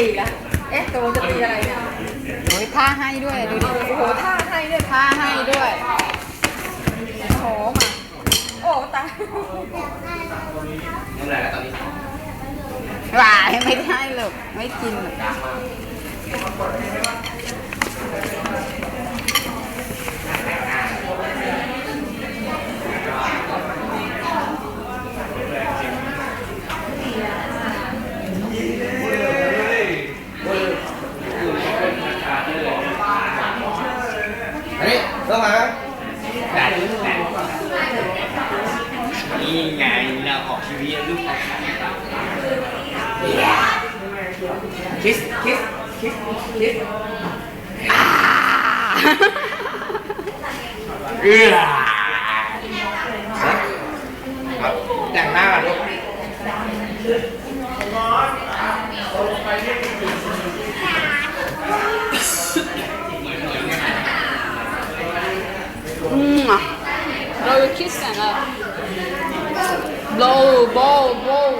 ตีอีกแล้วเอ๊ะตกลงจะตีอะไรเนี่ยโอ้ยท่าให้ด้วยดูดิโอ้โหท่าให้ด้วยท่าให้ด้วย โอ้โหมาโอ้ตายนั่นแหละตอนนี้หวายไม่ได้หรอกไม่กินหรอก อันนี้ต้องมมาแต่นี่ไงเราออกทีวีลูกคิสคิสคิสคิสอ่าเอื้อครับแต่งหน้าก่อนลูก อืมอะเรา จะคิดกันอะ blow blow blow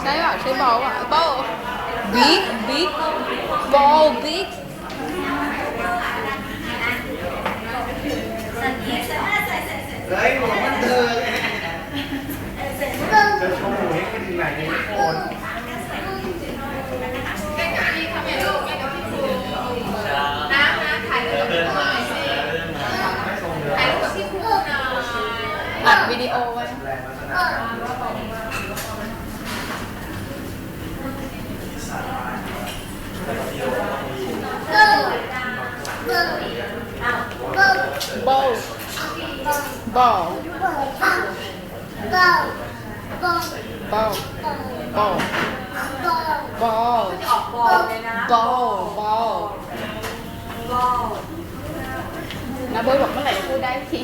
ใช่ป่ะใช่ ball ป่ะ ball big big ball big เฮ้ยหมอมันเธอจะโชว์ให้เป็นไหนในโคน น้ำน้ำถ่ายรูปกับพี่ครูหน่อยสิถ่ายรูปกับพี่ครูหน่อย อัดวิดีโอไว้ ball ball ball ball ball ออกบอลเลยนะ ball ball บอลนะเบย์บอกเมื่อไหร่จะพูดได้ที